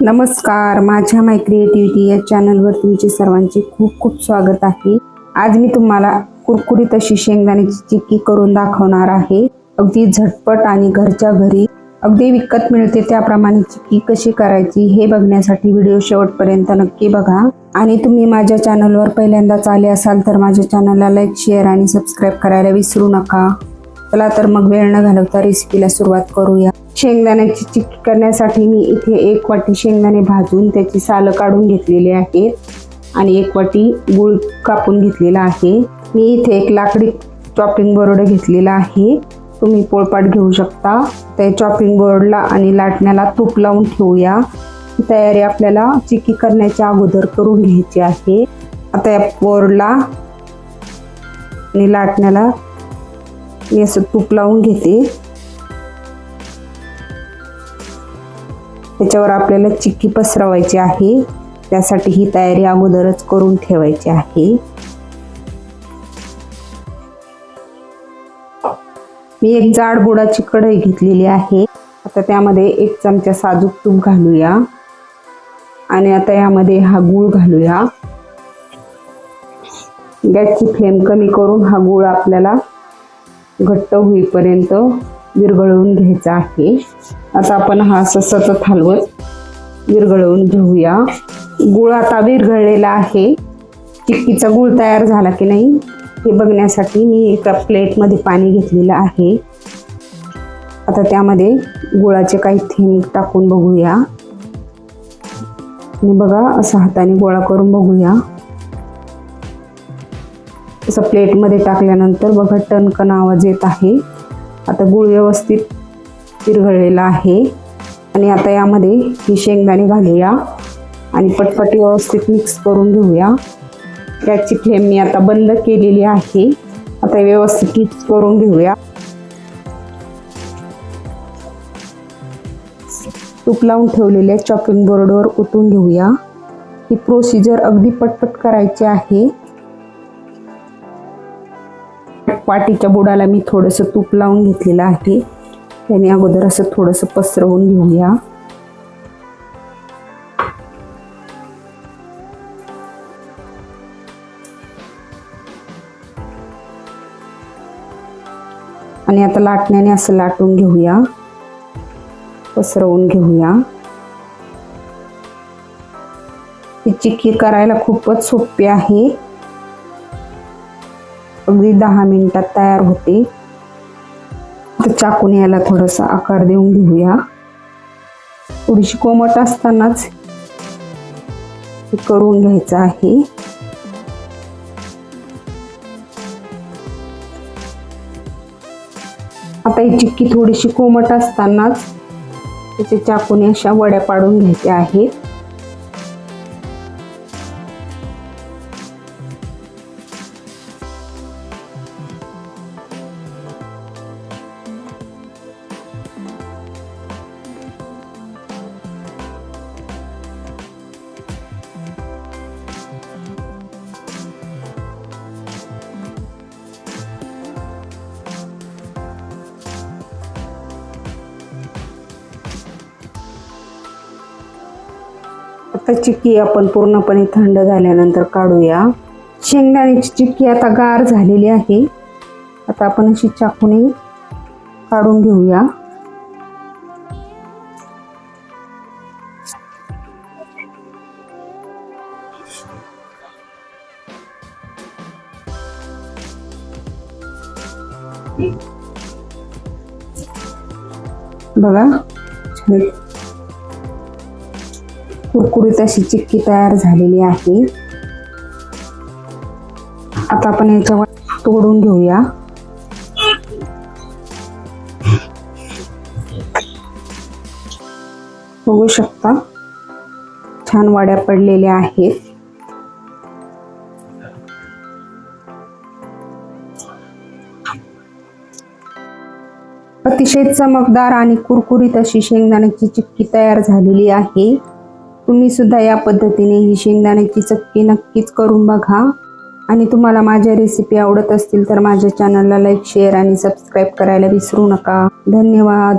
नमस्कार माझ्या माय क्रिएटिव्हिटी या चॅनलवर तुमचे सर्वांचे खूप खूप स्वागत आहे. आज मी तुम्हाला कुरकुरीत अशी शेंगदाण्याची चिक्की करून दाखवणार आहे. अगदी झटपट आणि घरच्या घरी अगदी विकत मिळते त्याप्रमाणे चिक्की कशी करायची हे बघण्यासाठी व्हिडिओ शेवटपर्यंत नक्की बघा. आणि तुम्ही माझ्या चॅनलवर पहिल्यांदाच आले असाल तर माझ्या चॅनलला लाईक शेअर आणि सबस्क्राईब करायला विसरू नका. चला तर मग वेळ न घालवता रेसिपीला सुरुवात करूया. शेंगदाण्याची चिक्की करण्यासाठी मी इथे एक वाटी शेंगदाणे भाजून त्याची सालं काढून घेतलेली आहेत. आणि एक वाटी गुळ कापून घेतलेला आहे. मी इथे एक लाकडी चॉपिंग बोर्ड घेतलेला आहे. तुम्ही पोळपाट घेऊ शकता. त्या चॉपिंग बोर्डला आणि लाटण्याला तूप लावून ठेवूया. तयारी आपल्याला चिक्की करण्याच्या अगोदर करून घ्यायची आहे. आता या बोर्डला आणि लाटण्याला मी असं तूप लावून घेते. त्याच्यावर आपल्याला चिक्की पसरवायची आहे. त्यासाठी ही तयारी अगोदरच करून ठेवायची आहे. मी एक जाड बुडाची कढई घेतलेली आहे. आता त्यामध्ये एक चमचा साजूक तूप घालूया. आणि आता यामध्ये हा गूळ घालूया. गॅसची फ्लेम कमी करून हा गूळ आपल्याला घट्ट होईपर्यंत विरघळवून घ्यायचा आहे. आता आपण हा असं सतत हलवत विरघळवून घेऊया. गुळ आता विरघळलेला आहे. चिक्कीचा गुळ तयार झाला की नाही हे बघण्यासाठी मी एका प्लेटमध्ये पाणी घेतलेलं आहे. आता त्यामध्ये गुळाचे काही थेंब टाकून बघूया. आणि बघा असं हाताने गोळा करून बघूया. असं प्लेटमध्ये टाकल्यानंतर बघा टणकण आवाज येत आहे. आता गूळ व्यवस्थित विरघळलेला आहे. आणि आता यामध्ये ही शेंगदाणे घालूया. आणि पटपटी व्यवस्थित मिक्स करून घेऊया. त्याची फ्लेम मी आता बंद केलेली आहे. आता व्यवस्थित मिक्स करून घेऊया. तूप लावून ठेवलेल्या चॉपिंग बोर्डवर ओतून घेऊया. ही प्रोसिजर अगदी पटपट करायची आहे. वाटीच्या बुडाला मी थोडंसं तूप लावून घेतलेलं आहे. त्याने अगोदर असं थोडंसं पसरवून घेऊया. आणि आता लाटण्याने असं लाटून घेऊया. पसरवून घेऊया. ही चिक्की करायला खूपच सोपी आहे. अगदी दहा मिनिटात तयार होते. तर चाकून याला थोडासा आकार देऊन घेऊया. थोडीशी कोमट असतानाच करून घ्यायचं आहे. आता ही चिक्की थोडीशी कोमट असतानाच त्याचे चाकूने अशा वड्या पाडून घ्यायच्या आहेत. आता चिक्की आपण पूर्णपणे थंड झाल्यानंतर काढूया. शेंगदाण्याची चिक्की आता गार झालेली आहे. आता आपण अशी चाकूने काढून घेऊया. बघा. कुरकुरीत अशी चिक्की तयार झालेली आहे. आता आपण याच्यावर तोडून घेऊया. बघू शकता छान वाड्या पडलेल्या आहेत. अतिशय चमकदार आणि कुरकुरीत अशी शेंगदाण्याची चिक्की तयार झालेली आहे. तुम्ही सुद्धा या पद्धतीने ही शेंगदाण्याची चक्की नक्कीच करून बघा. आणि तुम्हाला माझ्या रेसिपी आवडत असतील तर माझ्या चॅनलला लाईक शेअर आणि सबस्क्राईब करायला विसरू नका. धन्यवाद.